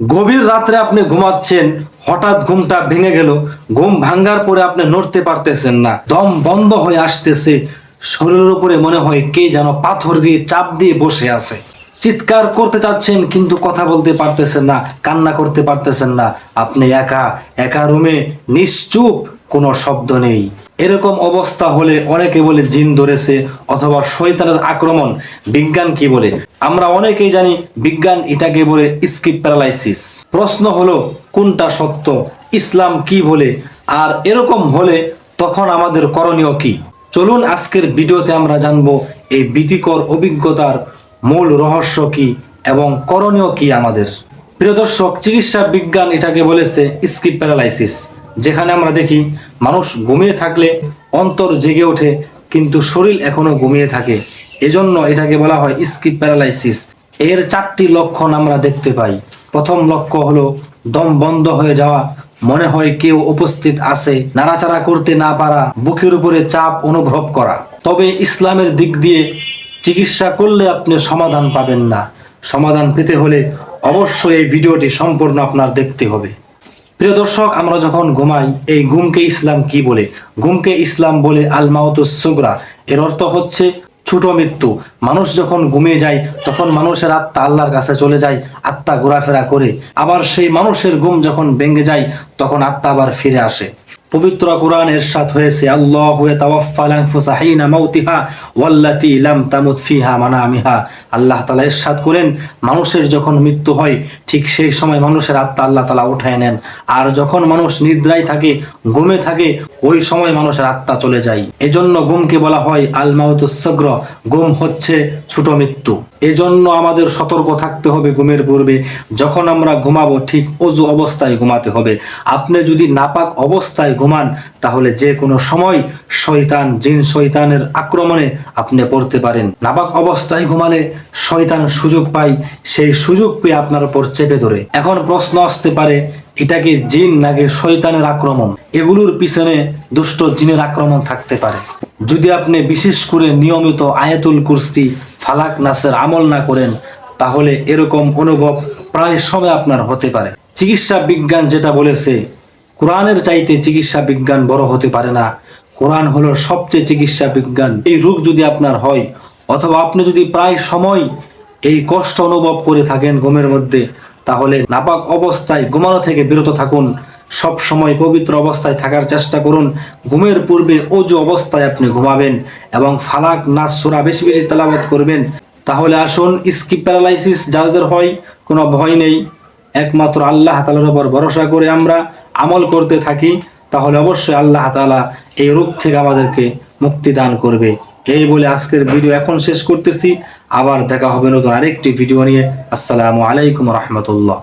গভীর রাত্রে আপনি ঘুমাচ্ছেন, হঠাৎ ঘুমটা ভেঙে গেল। ঘুম ভাঙ্গার পরে আপনি নড়তে পারতেছেন না। দম বন্ধ হয়ে আসতেছে। শরীরের উপরে মনে হয় কে যেন পাথর দিয়ে চাপ দিয়ে বসে আছে। চিৎকার করতে চাচ্ছেন, কিন্তু কথা বলতে পারতেছেন না, কান্না করতে পারতেছেন না। আপনি একা একা রুমে নিশ্চুপ, কোনো শব্দ নেই। এরকম অবস্থা হলে অনেকে বলে জিন ধরেছে অথবা শয়তানের আক্রমণ। বিজ্ঞান কি বলে? আমরা অনেকেই জানি বিজ্ঞান এটাকে বলে স্কিপ প্যারালাইসিস। প্রশ্ন হলো, কোনটা সত্য? ইসলাম কি বলে? আর এরকম হলে তখন আমাদের করণীয় কি? চলুন আজকের ভিডিওতে আমরা জানব এই ভীতিকর অভিজ্ঞতার মূল রহস্য কি এবং করণীয় কি আমাদের। প্রিয় দর্শক, চিকিৎসা বিজ্ঞান এটাকে বলেছে স্কিপ প্যারালাইসিস। যেখানে আমরা দেখি মানুষ ঘুমিয়ে থাকলে অন্তর জেগে ওঠে, কিন্তু শরীর এখনও ঘুমিয়ে থাকে। এজন্য এটাকে বলা হয় স্কিপ প্যারালাইসিস। এর চারটি লক্ষণ আমরা দেখতে পাই। প্রথম লক্ষ্য হলো দম বন্ধ হয়ে যাওয়া, মনে হয় কেউ উপস্থিত আছে, নাড়াচাড়া করতে না পারা, বুকের উপরে চাপ অনুভব করা। তবে ইসলামের দিক দিয়ে চিকিৎসা করলে আপনি সমাধান পাবেন না। সমাধান পেতে হলে অবশ্যই এই ভিডিওটি সম্পূর্ণ আপনার দেখতে হবে। প্রিয় দর্শক, আমরা যখন ঘুমাই, এই ঘুমকে ইসলাম কি বলে? ঘুমকে ইসলাম বলে আলমাউত সুগরা। এর অর্থ হচ্ছে ছোট মৃত্যু। মানুষ যখন ঘুমিয়ে যায়, তখন মানুষের আত্মা আল্লাহর কাছে চলে যায়, আত্মা ঘোরাফেরা করে। আবার সেই মানুষের ঘুম যখন ভেঙে যায়, তখন আত্মা আবার ফিরে আসে। পবিত্র কোরআন এরশাদ হয়েছে, আল্লাহ তাওয়াফাল আনফুসা হিনা মাউতিহা ওয়াল্লাতি লাম তামুত ফিহা মানামিহা। আল্লাহ তাআলা ইরশাদ করেন মানুষের যখন মৃত্যু হয়, ঠিক সেই সময় মানুষের আত্মা আল্লাহ তাআলা উঠায় নেন। আর যখন মানুষ নিদ্রায় থাকে, ঘুমে থাকে, ওই সময় মানুষের আত্মা চলে যায়। এজন্য ঘুমকে বলা হয় আল মাউতুস সগ্র, ঘুম হচ্ছে ছোট মৃত্যু। এজন্য আমাদের সতর্ক থাকতে হবে ঘুমের পূর্বে। যখন আমরা ঘুমাবো, ঠিক অজু অবস্থায় ঘুমাতে হবে। আপনি যদি নাপাক অবস্থায় ঘুমান, তাহলে যে কোনো সময় শয়তান, জিন শয়তানের আক্রমণে আপনি পড়তে পারেন। নাবাক অবস্থায় ঘুমালে শয়তান সুযোগ পায়, সেই সুযোগ পেয়ে আপনার উপর চেপে ধরে। এখন প্রশ্ন আসতে পারে, এটা কি জিন নাকি শয়তানের আক্রমণ? এগুলোর পিছনে দুষ্ট জিনের আক্রমণ থাকতে পারে। যদি আপনি বিশেষ করে নিয়মিত আয়াতুল কুরসি, ফালাক নাসের আমল না করেন, তাহলে এরকম অনুভব প্রায় সময় আপনার হতে পারে। চিকিৎসা বিজ্ঞান যেটা বলেছে কোরআনের চাইতে চিকিৎসা বিজ্ঞান বড় হতে পারে না। কোরআন হলো সবচেয়ে চিকিৎসা বিজ্ঞান। এই রোগ যদি আপনার হয়, অথবা আপনি যদি প্রায় সময় এই কষ্ট অনুভব করে থাকেন ঘুমের মধ্যে, তাহলে নাপাক অবস্থায় ঘুমানো থেকে বিরত থাকুন। সব সময় পবিত্র অবস্থায় থাকার চেষ্টা করুন। ঘুমের পূর্বে অজু অবস্থায় আপনি ঘুমাবেন এবং ফালাক নাচ সুরা বেশি বেশি তেলাওয়াত করবেন। তাহলে আসুন স্কিপ প্যারালাইসিস যাদের হয়, কোনো ভয় নেই। একমাত্র আল্লাহ তালার উপর ভরসা করে আমরা আমল করতে থাকি, তাহলে অবশ্যই আল্লাহ তালা এই রূপ থেকে আমাদেরকে মুক্তি দান করবে। এই বলে আজকের ভিডিও এখন শেষ করতেছি। আবার দেখা হবে নতুন আরেকটি ভিডিও নিয়ে। আসসালামু আলাইকুম রহমতুল্লাহ।